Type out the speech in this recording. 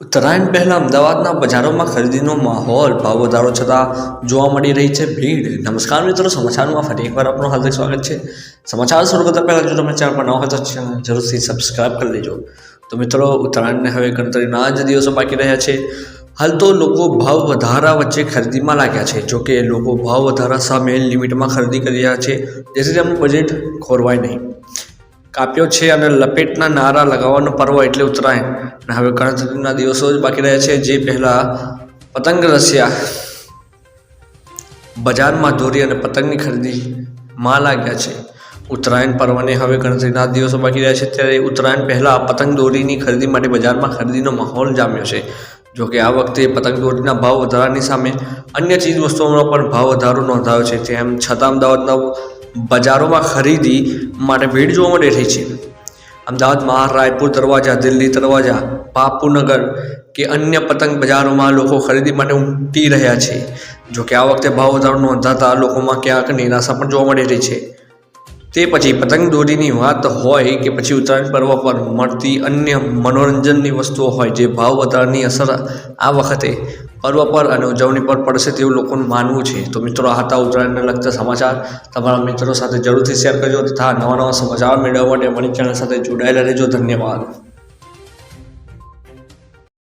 ઉત્તરાયણ પહેલાં અમદાવાદના બજારોમાં ખરીદીનો માહોલ ભાવ વધારો છતાં જોવા મળી રહી છે ભીડ. નમસ્કાર મિત્રો, સમાચારમાં ફરી એકવાર આપનું હાર્દિક સ્વાગત છે. સમાચાર શરૂ કરતા પહેલાં જો તમે ચેનલ પર ન હોય તો જરૂરથી સબસ્ક્રાઇબ કરી લેજો. તો મિત્રો, ઉત્તરાયણને હવે ગણતરીના જ દિવસો બાકી રહ્યા છે. હાલ તો લોકો ભાવ વધારા વચ્ચે ખરીદીમાં લાગ્યા છે. જોકે લોકો ભાવ વધારા સામે લિમિટમાં ખરીદી કરી રહ્યા છે. જેથી તેમનું બજેટ ખોરવાય નહીં. કાપ્યો છે અને લપેટના નારા લગાવવાનો પર્વ એટલે ઉત્તરાયણ. અને હવે ગણતરીના દિવસો જ બાકી રહ્યા છે. જે પહેલાં પતંગ રસ્યા, બજારમાં દોરી અને પતંગની ખરીદીમાં લાગ્યા છે. ઉત્તરાયણ પર્વને હવે ગણતરીના દિવસો બાકી રહ્યા છે. ત્યારે ઉત્તરાયણ પહેલાં પતંગ દોરીની ખરીદી માટે બજારમાં ખરીદીનો માહોલ જામ્યો છે. જો કે આ વખતે પતંગ દોરીના ભાવ વધારાની સામે અન્ય ચીજ વસ્તુઓનો પણ ભાવ વધારો નોંધાયો છે. તેમ છતાં અમદાવાદના બજારોમાં ખરીદી માટે ભીડ જોવા મળી રહી છે. અમદાવાદમાં રાયપુર દરવાજા, દિલ્હી દરવાજા, બાપુનગર કે અન્ય પતંગ બજારોમાં લોકો ખરીદી માટે ઉમટી રહ્યા છે. જો કે આ વખતે ભાવ વધારો નોંધાતા લોકોમાં ક્યાંક નિરાશા પણ જોવા મળી રહી છે. તે પછી પતંગ દોરીની વાત હોય કે પછી ઉત્તરાયણ પર્વ પર મળતી અન્ય મનોરંજનની વસ્તુઓ હોય જે ભાવ વધારાની અસર આ વખતે પર્વ પર અને ઉજવણી પર પડશે તેવું લોકોનું માનવું છે. તો મિત્રો, આ હતા ઉત્તરાયણને લગતા સમાચાર. તમારા મિત્રો સાથે જરૂરથી શેર કરજો તથા નવા નવા સમાચાર મેળવવા માટે અમારી ચેનલ સાથે જોડાયેલા રહેજો. ધન્યવાદ.